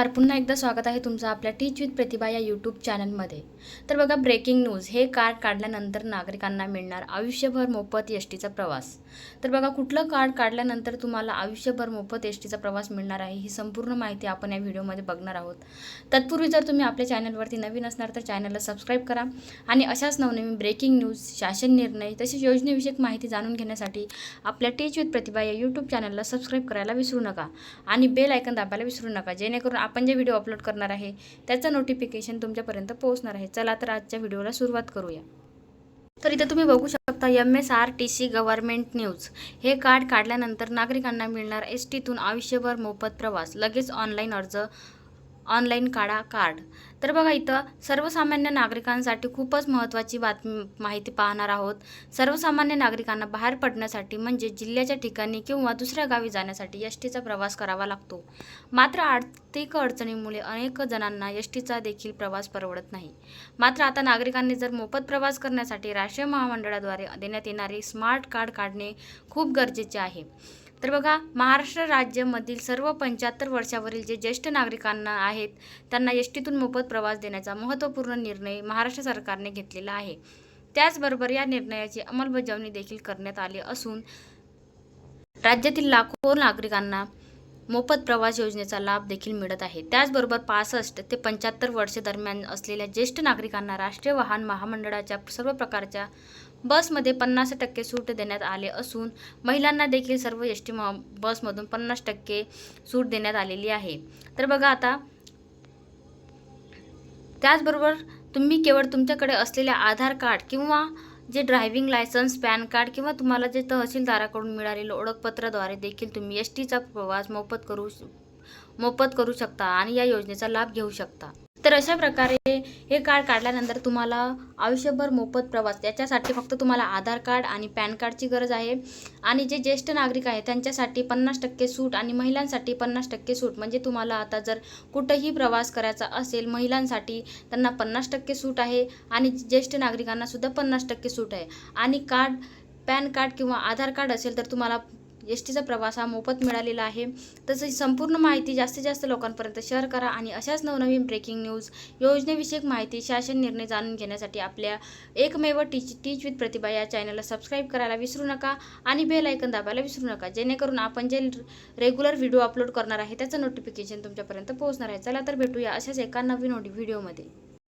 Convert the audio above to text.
तर पुन्हा एकदा स्वागत आहे तुमचं आपल्या टीच विथ प्रतिभा या यूट्यूब चॅनलमध्ये तर बघा ब्रेकिंग न्यूज हे कार्ड काढल्यानंतर नागरिकांना मिळणार आयुष्यभर मोफत एस टीचा प्रवास. तर बघा कुठलं कार्ड काढल्यानंतर तुम्हाला आयुष्यभर मोफत एस टीचा प्रवास मिळणार आहे ही संपूर्ण माहिती आपण या व्हिडिओमध्ये बघणार आहोत. तत्पूर्वी जर तुम्ही आपल्या चॅनलवरती नवीन असणार तर चॅनलला सबस्क्राईब करा. आणि अशाच नवनवीन ब्रेकिंग न्यूज शासन निर्णय तसेच योजनेविषयक माहिती जाणून घेण्यासाठी आपल्या टीच विथ प्रतिभा या यूट्यूब चॅनलला सबस्क्राईब करायला विसरू नका. आणि बेल आयकन दाबायला विसरू नका जेणेकरून आपण जे व्हिडिओ अपलोड करणार आहे त्याचं नोटिफिकेशन तुमच्यापर्यंत पोहोचणार आहे. चला तर आजच्या व्हिडिओला सुरुवात करूया. तर इथं तुम्ही बघू शकता M S R T C government news हे कार्ड काढल्यानंतर नागरिकांना मिळणार एस टीतून आयुष्यभर मोफत प्रवास. लगेच ऑनलाईन अर्ज ऑनलाईन काढा कार्ड. तर बघा इथं सर्वसामान्य नागरिकांसाठी खूपच महत्त्वाची बातमी माहिती पाहणार आहोत. सर्वसामान्य नागरिकांना बाहेर पडण्यासाठी म्हणजे जिल्ह्याच्या ठिकाणी किंवा दुसऱ्या गावी जाण्यासाठी एस टीचा प्रवास करावा लागतो. मात्र आर्थिक अडचणीमुळे अनेक जणांना एस टीचा देखील प्रवास परवडत नाही. मात्र आता नागरिकांनी जर मोफत प्रवास करण्यासाठी राष्ट्रीय महामंडळाद्वारे देण्यात येणारे स्मार्ट कार्ड काढणे खूप गरजेचे आहे. तर बघा महाराष्ट्र राज्यामधील सर्व पंच्याहत्तर वर्षावरील जे ज्येष्ठ नागरिकांना आहेत त्यांना एस टीतून मोफत प्रवास देण्याचा महत्त्वपूर्ण निर्णय महाराष्ट्र सरकारने घेतलेला आहे. त्याचबरोबर या निर्णयाची अंमलबजावणी देखील करण्यात आली असून राज्यातील लाखो नागरिकांना मोफत प्रवास योजनेचा लाभ देखील मिळत आहे. त्याचबरोबर पासष्ट ते पंच्याहत्तर वर्षे दरम्यान असलेल्या ज्येष्ठ नागरिकांना राष्ट्रीय वाहन महामंडळाच्या सर्व प्रकारच्या बसमध्ये पन्नास टक्के सूट देण्यात आले असून महिलांना देखील सर्व एस टी बसमधून पन्नास टक्के सूट देण्यात आलेली आहे. तर बघा आता त्याचबरोबर तुम्ही केवळ तुमच्याकडे असलेल्या आधार कार्ड किंवा जे ड्रायव्हिंग लायसन्स पॅन कार्ड किंवा तुम्हाला जे तहसीलदाराकडून मिळालेलं ओळखपत्राद्वारे देखील तुम्ही एस टीचा प्रवास मोफत करू मोफत करू शकता आणि या योजनेचा लाभ घेऊ शकता. तर अशा प्रकारे हे कार्ड काढल्यानंतर तुम्हाला आयुष्यभर मोफत प्रवास याच्यासाठी फक्त तुम्हाला आधार कार्ड आणि पॅन कार्डची गरज आहे. आणि जे ज्येष्ठ नागरिक आहे त्यांच्यासाठी पन्नास टक्के सूट आणि महिलांसाठी पन्नास टक्के सूट. म्हणजे तुम्हाला आता जर कुठंही प्रवास करायचा असेल महिलांसाठी त्यांना पन्नास टक्के सूट आहे आणि ज्येष्ठ नागरिकांनासुद्धा पन्नास टक्के सूट आहे. आणि कार्ड पॅन कार्ड किंवा आधार कार्ड असेल तर तुम्हाला एस टीचा प्रवास हा मोफत मिळालेला आहे. तसेच संपूर्ण माहिती जास्तीत जास्त लोकांपर्यंत शेअर करा आणि अशाच नवनवीन ब्रेकिंग न्यूज योजनेविषयक माहिती शासन निर्णय जाणून घेण्यासाठी आपल्या एकमेव टीच टीच विथ प्रतिभा या चॅनलला सबस्क्राईब करायला विसरू नका आणि बेल ऐकन दाबायला विसरू नका. जेणेकरून आपण जे रेग्युलर व्हिडिओ अपलोड करणार आहे त्याचं नोटिफिकेशन तुमच्यापर्यंत पोहोचणार आहे. चला तर भेटूया अशाच एका नवीन व्हिडिओमध्ये